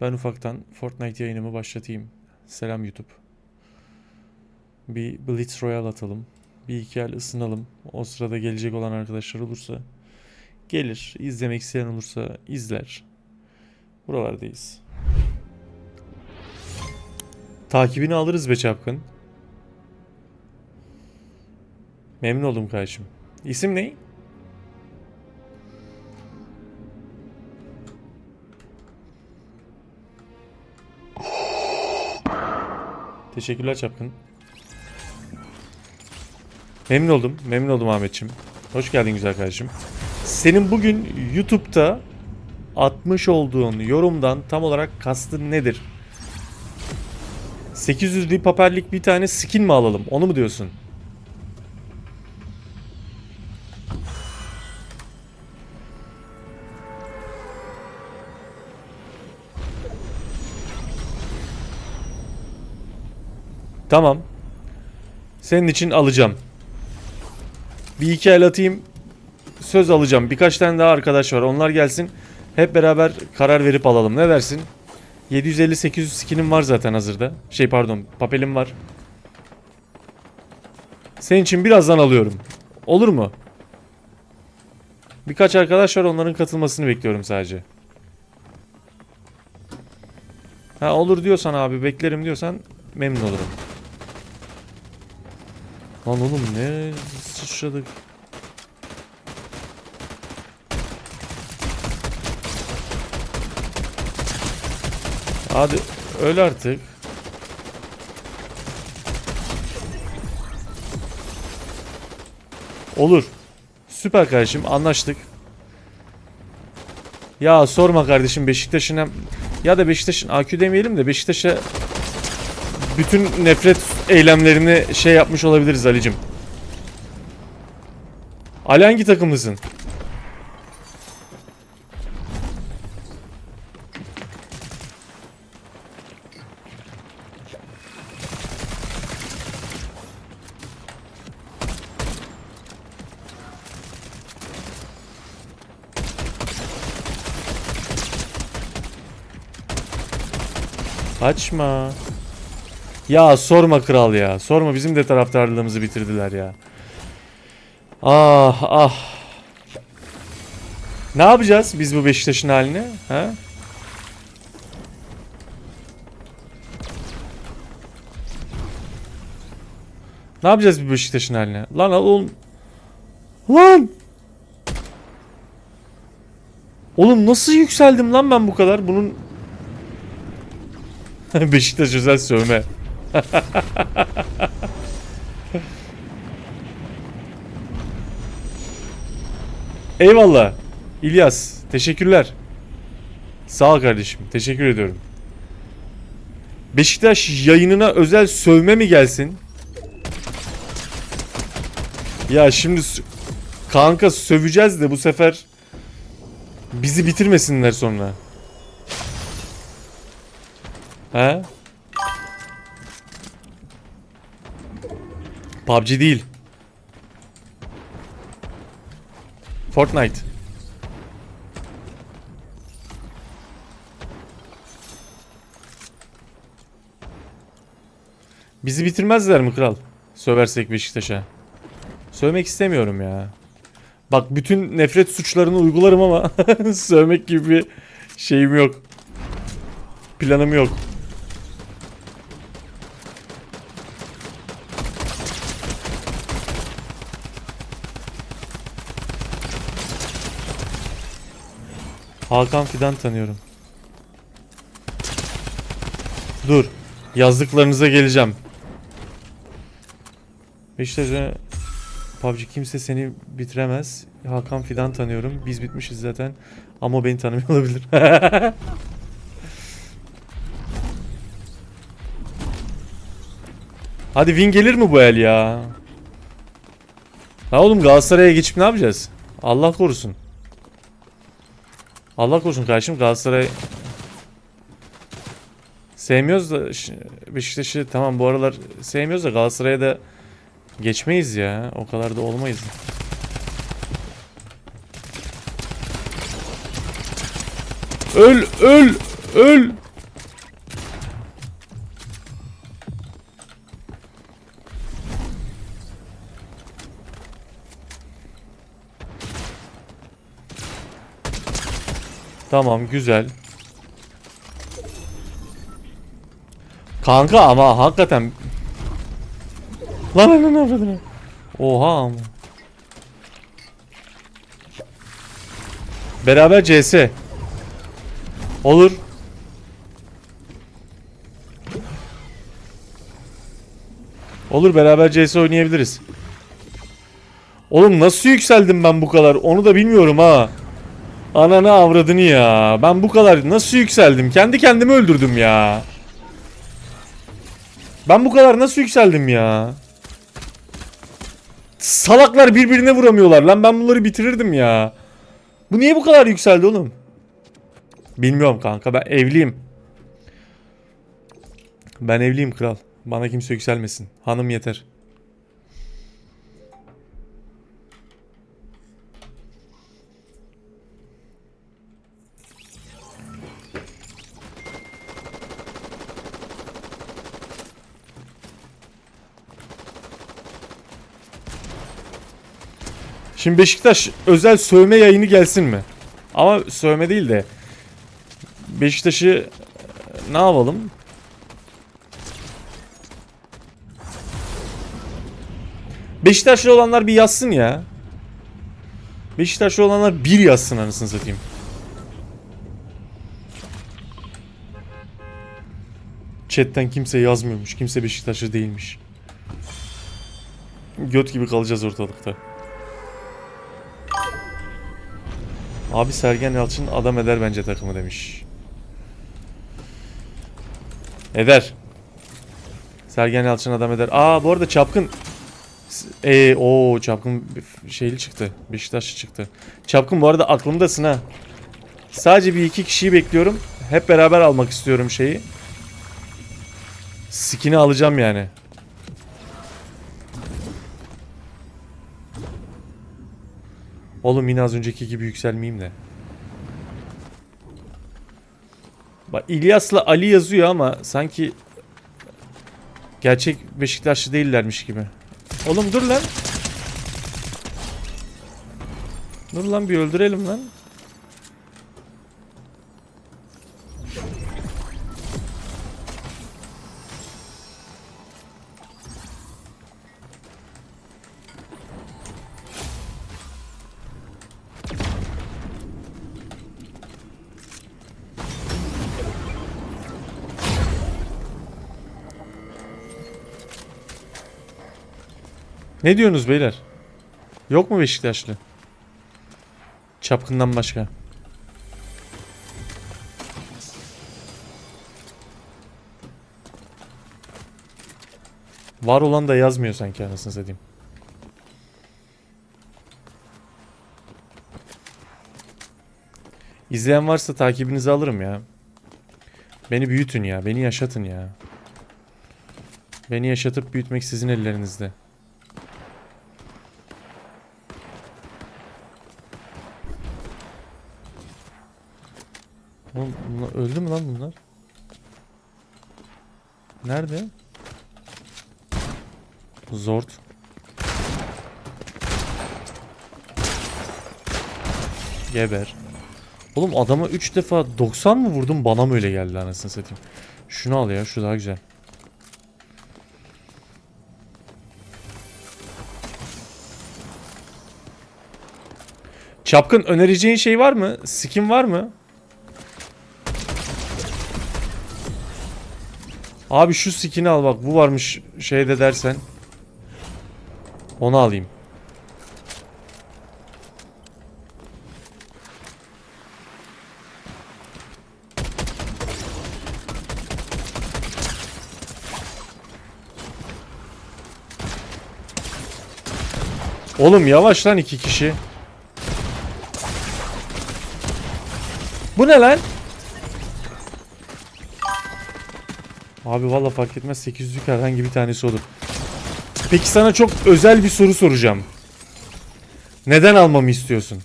Ben ufaktan Fortnite yayınımı başlatayım. Selam YouTube. Bir Blitz Royale atalım. Bir iki el ısınalım. O sırada gelecek olan arkadaşlar olursa gelir. İzlemek isteyen olursa izler. Buralardayız. Takibini alırız be çapkın. Memnun oldum kardeşim. İsim ne? Teşekkürler çapkın. Memnun oldum. Memnun oldum Ahmetçim. Hoş geldin güzel kardeşim. Senin bugün YouTube'da atmış olduğun yorumdan tam olarak kastın nedir? 800 paperlik bir tane skin mi alalım? Onu mu diyorsun? Tamam. Senin için alacağım. Bir iki el atayım. Söz alacağım. Birkaç tane daha arkadaş var. Onlar gelsin. Hep beraber karar verip alalım. Ne dersin? 750-800 skinim var zaten hazırda. Şey pardon papelim var. Senin için birazdan alıyorum. Olur mu? Birkaç arkadaş var onların katılmasını bekliyorum sadece. Ha olur diyorsan abi beklerim diyorsan memnun olurum. Lan oğlum ne sıçradık. Hadi öl artık. Olur. Süper kardeşim anlaştık. Ya sorma kardeşim Beşiktaş'ın hem... Ya da Beşiktaş'ın AQ demeyelim de Beşiktaş'a bütün nefret eylemlerini şey yapmış olabiliriz Ali'cim. Ali hangi takımlısın? Kaçma. Ya sorma kral ya. Sorma bizim de taraftarlığımızı bitirdiler ya. Ah ah. Ne yapacağız biz bu Beşiktaş'ın haline? Ha? Ne yapacağız bu Beşiktaş'ın haline? Lan oğlum. Lan! Oğlum nasıl yükseldim lan ben bu kadar? Bunun Beşiktaş özel sövme. Eyvallah. İlyas, teşekkürler. Sağ ol kardeşim. Teşekkür ediyorum. Beşiktaş yayınına özel sövme mi gelsin? Ya şimdi kanka söveceğiz de bu sefer bizi bitirmesinler sonra. He? PUBG değil. Fortnite. Bizi bitirmezler mi kral? Söversek Beşiktaş'a. Sövmek istemiyorum ya. Bak bütün nefret suçlarını uygularım ama sövmek gibi bir şeyim yok. Planım yok. Hakan Fidan tanıyorum. Dur. Yazdıklarınıza geleceğim. Beşiktaş'a PUBG kimse seni bitiremez. Hakan Fidan tanıyorum. Biz bitmişiz zaten. Ama beni tanımıyor olabilir. Hadi win gelir mi bu el ya? Ha oğlum Galatasaray'a geçip ne yapacağız? Allah korusun. Allah korusun kardeşim Galatasaray sevmiyoruz da Beşiktaş'ı tamam bu aralar sevmiyoruz da Galatasaray'a da geçmeyiz ya. O kadar da olmayız. Öl öl öl Tamam güzel. Kanka ama hakikaten Lan lan lan lan. Oha ama. Beraber CS. Olur. Olur beraber CS oynayabiliriz. Oğlum nasıl yükseldim ben bu kadar? Onu da bilmiyorum ha. Ananı avradını ya. Ben bu kadar nasıl yükseldim? Kendi kendimi öldürdüm ya. Ben bu kadar nasıl yükseldim ya? Salaklar birbirine vuramıyorlar lan ben bunları bitirirdim ya. Bu niye bu kadar yükseldi oğlum? Bilmiyorum kanka ben evliyim. Ben evliyim kral. Bana kimse yükselmesin. Hanım yeter. Şimdi Beşiktaş özel sövme yayını gelsin mi? Ama sövme değil de Beşiktaş'ı e, ne yapalım? Beşiktaşlı olanlar bir yazsın ya. Beşiktaşlı olanlar bir yazsın anasını satayım. Chatten kimse yazmıyormuş. Kimse Beşiktaşlı değilmiş. Göt gibi kalacağız ortalıkta. Abi Sergen Yalçın adam eder bence takımı demiş. Eder. Sergen Yalçın adam eder. Aa bu arada Çapkın e o Çapkın şeyli çıktı. Beşiktaşlı çıktı. Çapkın bu arada aklımdasın ha. Sadece bir iki kişiyi bekliyorum. Hep beraber almak istiyorum şeyi. Skin'i alacağım yani. Oğlum yine az önceki gibi yükselmeyeyim de. Bak İlyas'la Ali yazıyor ama sanki gerçek Beşiktaşlı değillermiş gibi. Oğlum dur lan. Dur lan bir öldürelim lan. Ne diyorsunuz beyler? Yok mu Beşiktaşlı? Çapkından başka. Var olan da yazmıyor sanki anasını satayım. İzleyen varsa takibinizi alırım ya. Beni büyütün ya. Beni yaşatın ya. Beni yaşatıp büyütmek sizin ellerinizde. Oğlum bunlar öldü mü lan bunlar? Nerede? Zort. Geber. Oğlum adama 3 defa 90 mı vurdum bana mı öyle geldi anasını satayım. Şunu al ya şu daha güzel. Çapkın önereceğin şey var mı? Skin var mı? Abi şu skin'i al bak bu varmış şeyde dersen. Onu alayım. Oğlum yavaş lan iki kişi. Bu ne lan? Abi valla fark etmez 800'lük herhangi bir tanesi olur. Peki sana çok özel bir soru soracağım. Neden almamı istiyorsun?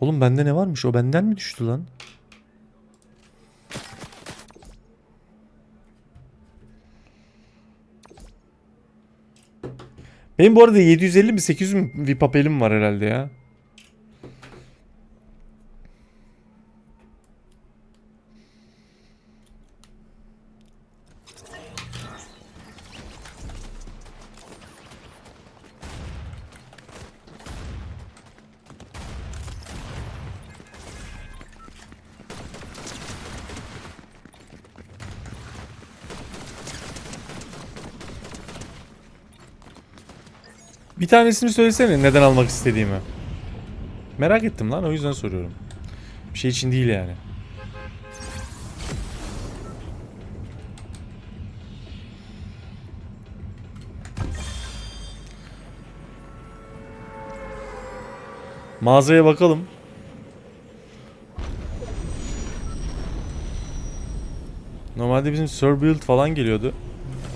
Oğlum bende ne varmış? O benden mi düştü lan? Benim bu arada 750 mi 800 mi bir papelim var herhalde ya. Bir tanesini söylesene neden almak istediğimi. Merak ettim lan o yüzden soruyorum. Bir şey için değil yani. Mağazaya bakalım. Normalde bizim Sir Build falan geliyordu.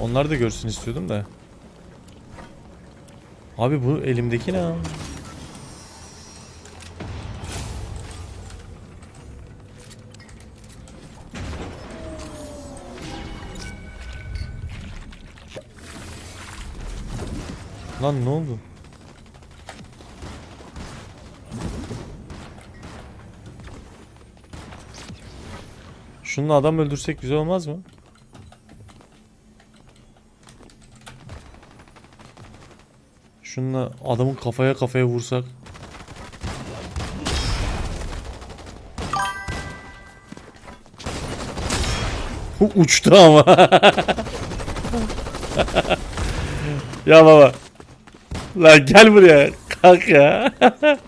Onlar da görsün istiyordum da. Abi bu elimdeki ne? Lan ne oldu? Şununla adam öldürsek güzel olmaz mı? Şununla adamın kafaya kafaya vursak. Uçtu ama. ya baba. Lan gel buraya. Kalk ya.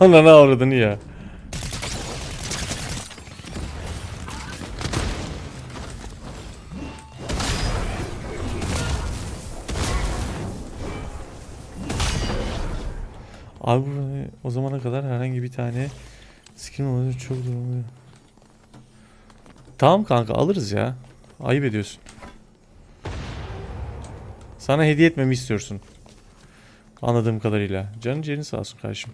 Ananı avradını ya. Abi o zamana kadar herhangi bir tane skin olmadı çok durumlu. Tamam kanka alırız ya. Ayıp ediyorsun. Sana hediye etmemi istiyorsun. Anladığım kadarıyla. Canın ciğerin sağ olsun kardeşim.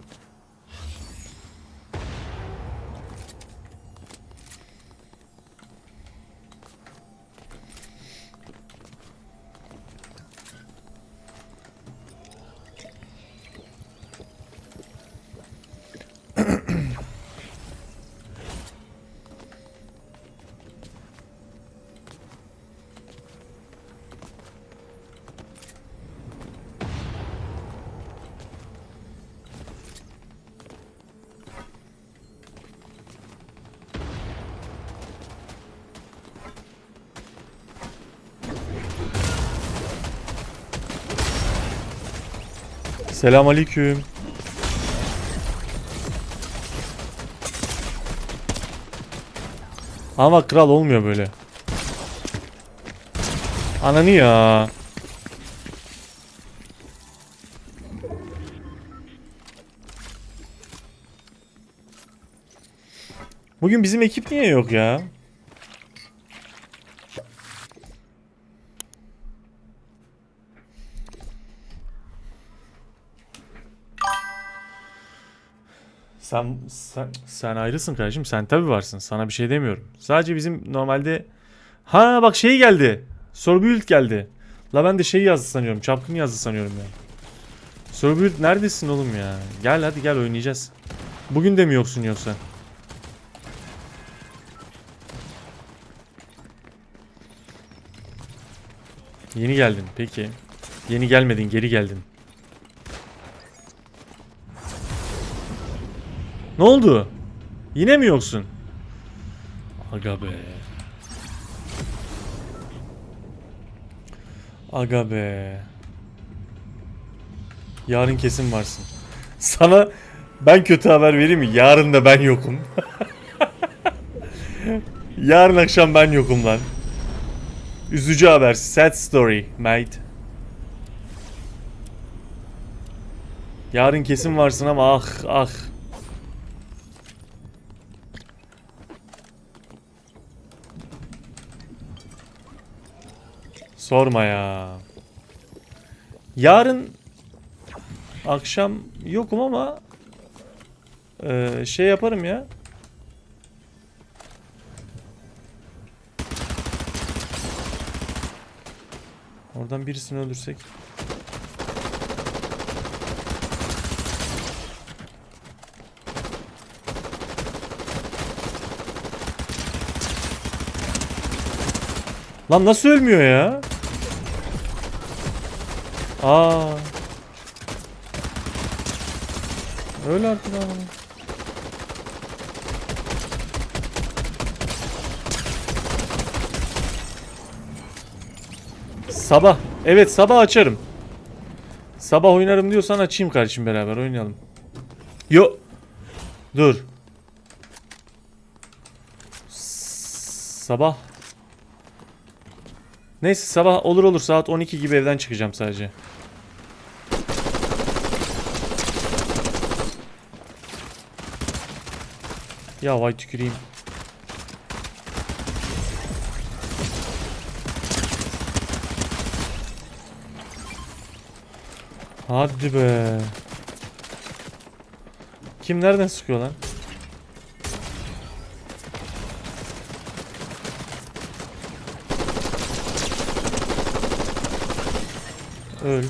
Selamünaleyküm. Ama kral olmuyor böyle. Ananı ya. Bugün bizim ekip niye yok ya? Sen, sen, sen ayrısın kardeşim. Sen tabi varsın. Sana bir şey demiyorum. Sadece bizim normalde... Ha bak şey geldi. Sorbuild geldi. La ben de şey yazdı sanıyorum. Çapkın yazdı sanıyorum ya. Sorbuild neredesin oğlum ya? Gel hadi gel oynayacağız. Bugün de mi yoksun yoksa? Yeni geldin peki. Yeni gelmedin geri geldin. Ne oldu? Yine mi yoksun? Aga be. Aga be. Yarın kesin varsın. Sana ben kötü haber vereyim mi? Yarın da ben yokum. Yarın akşam ben yokum lan. Üzücü haber. Sad story, mate. Yarın kesin varsın ama ah ah. Sorma ya. Yarın akşam yokum ama Ee, şey yaparım ya. Oradan birisini öldürsek. Lan nasıl ölmüyor ya? Aa. Öyle artık abi. Sabah. Evet sabah açarım. Sabah oynarım diyorsan açayım kardeşim beraber oynayalım. Yo. Dur. Sabah. Neyse sabah olur olur saat 12 gibi evden çıkacağım sadece. Ya vay tüküreyim. Hadi be. Kim nereden sıkıyor lan? Öl.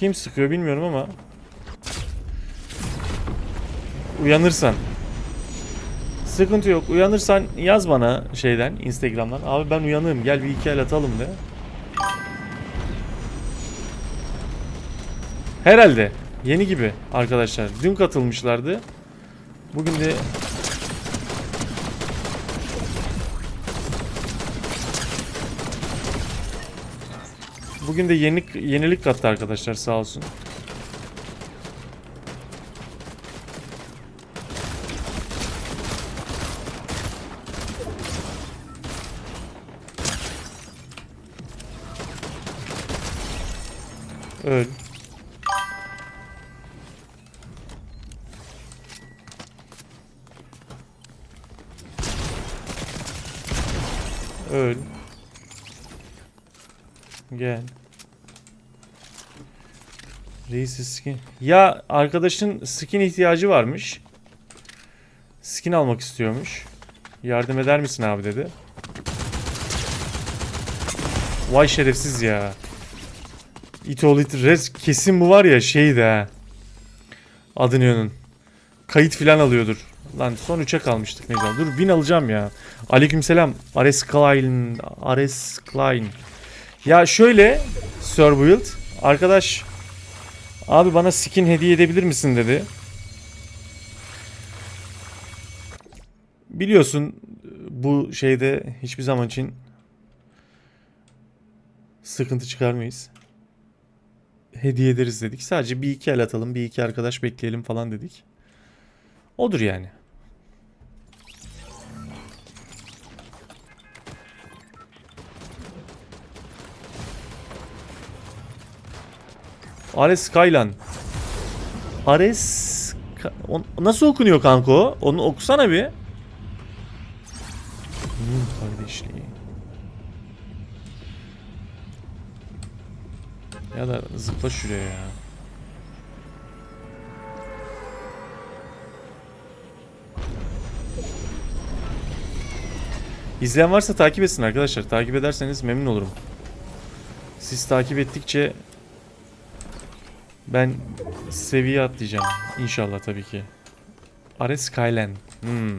Kim sıkıyor bilmiyorum ama. Uyanırsan. Sıkıntı yok. Uyanırsan yaz bana şeyden, Instagram'dan. Abi ben uyanığım. Gel bir iki el atalım de. Herhalde. Yeni gibi arkadaşlar. Dün katılmışlardı. Bugün de Bugün de yeni yenilik kattı arkadaşlar sağ olsun. Öl. Öl. Gel. Reis skin. Ya arkadaşın skin ihtiyacı varmış. Skin almak istiyormuş. Yardım eder misin abi dedi. Vay şerefsiz ya. It all it res kesin bu var ya şeydi ha. Adını onun. Kayıt filan alıyordur. Lan son 3'e kalmıştık ne güzel. Dur win alacağım ya. Aleykümselam. Ares Klein. Ares Klein. Ya şöyle Sir Build arkadaş abi bana skin hediye edebilir misin dedi. Biliyorsun bu şeyde hiçbir zaman için sıkıntı çıkarmayız. Hediye ederiz dedik. Sadece bir iki el atalım, bir iki arkadaş bekleyelim falan dedik. Odur yani. Ares Skylan. Ares nasıl okunuyor kanka o? Onu okusana bir. Hmm, kardeşliği. Ya da zıpla şuraya ya. İzleyen varsa takip etsin arkadaşlar. Takip ederseniz memnun olurum. Siz takip ettikçe ben seviye atlayacağım. İnşallah tabii ki. Ares Skyline. Hmm.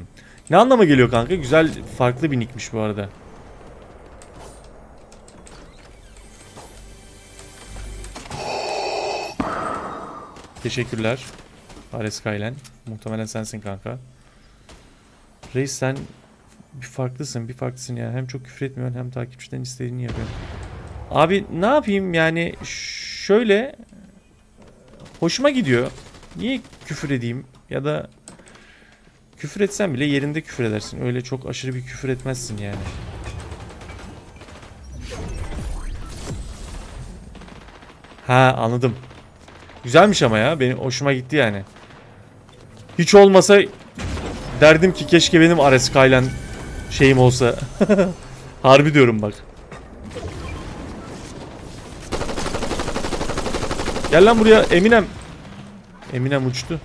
Ne anlama geliyor kanka? Güzel farklı bir nickmiş bu arada. Teşekkürler. Ares Skyline. Muhtemelen sensin kanka. Reis sen bir farklısın, bir farklısın ya. Hem çok küfür etmiyorsun hem takipçiden istediğini yapıyorsun. Abi ne yapayım yani şöyle hoşuma gidiyor. Niye küfür edeyim ya da küfür etsen bile yerinde küfür edersin. Öyle çok aşırı bir küfür etmezsin yani. Ha anladım. Güzelmiş ama ya. Benim hoşuma gitti yani. Hiç olmasa derdim ki keşke benim Ares Skyline şeyim olsa. Harbi diyorum bak. Gel lan buraya Eminem. Eminem uçtu.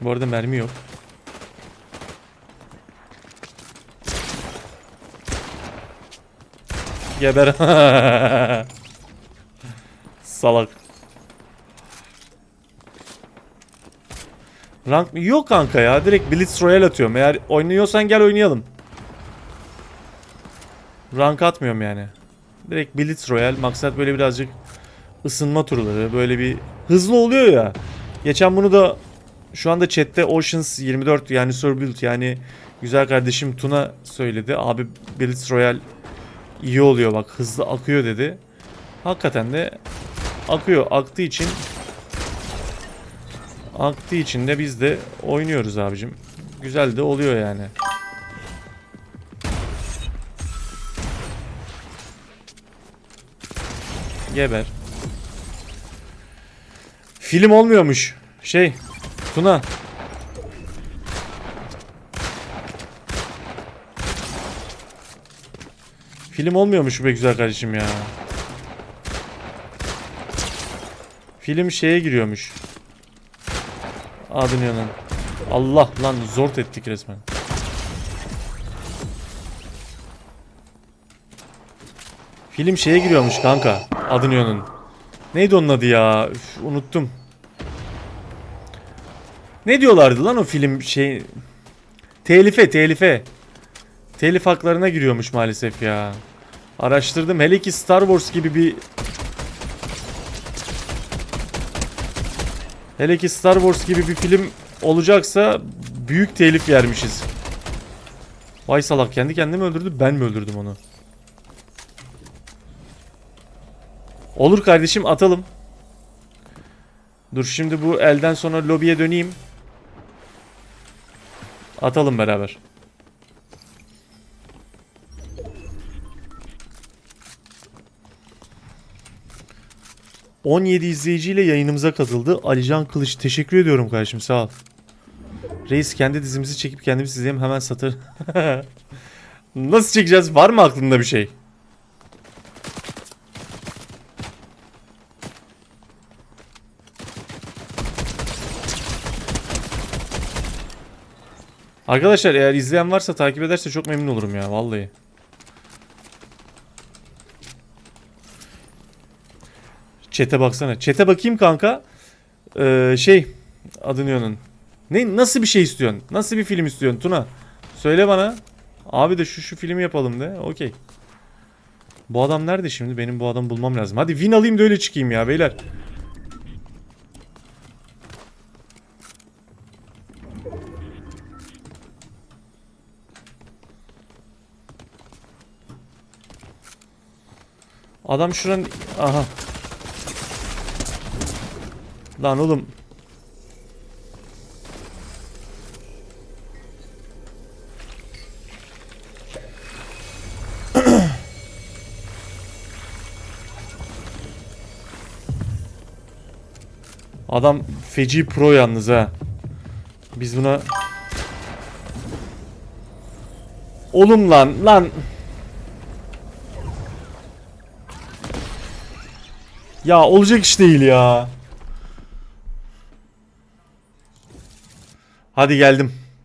Bu arada mermi yok. Geber. Salak. Rank mı? Yok kanka ya. Direkt Blitz Royale atıyorum. Eğer oynuyorsan gel oynayalım. Rank atmıyorum yani. Direkt Blitz Royale. Maksat böyle birazcık ısınma turları. Böyle bir hızlı oluyor ya. Geçen bunu da şu anda chatte Oceans 24 yani Surbuild yani güzel kardeşim Tuna söyledi. Abi Blitz Royale iyi oluyor bak hızlı akıyor dedi. Hakikaten de akıyor. Aktığı için aktığı için de biz de oynuyoruz abicim. Güzel de oluyor yani. Geber. Film olmuyormuş. Şey, Tuna. Film olmuyormuş be güzel kardeşim ya. Film şeye giriyormuş. Adın yanın. Allah lan zort ettik resmen. Film şeye giriyormuş kanka. Adın yanın. Neydi onun adı ya? Üf, unuttum. Ne diyorlardı lan o film şey... Telife, telife. Telif haklarına giriyormuş maalesef ya. Araştırdım. Hele ki Star Wars gibi bir... Hele ki Star Wars gibi bir film olacaksa büyük telif yermişiz. Vay salak kendi kendini mi öldürdü ben mi öldürdüm onu? Olur kardeşim atalım. Dur şimdi bu elden sonra lobiye döneyim. Atalım beraber. ...17 izleyiciyle yayınımıza katıldı. Alican Kılıç. Teşekkür ediyorum kardeşim. Sağ ol. Reis kendi dizimizi çekip kendimiz izleyelim hemen satır. Nasıl çekeceğiz? Var mı aklında bir şey? Arkadaşlar eğer izleyen varsa takip ederse çok memnun olurum ya vallahi. Çete baksana. Çete bakayım kanka. Ee, şey adını onun. Ne nasıl bir şey istiyorsun? Nasıl bir film istiyorsun Tuna? Söyle bana. Abi de şu şu filmi yapalım de. Okey. Bu adam nerede şimdi? Benim bu adamı bulmam lazım. Hadi win alayım da öyle çıkayım ya beyler. Adam şuran... Aha. Lan oğlum. Adam feci pro yalnız ha. Biz buna... Oğlum lan lan. Ya olacak iş değil ya. Hadi geldim.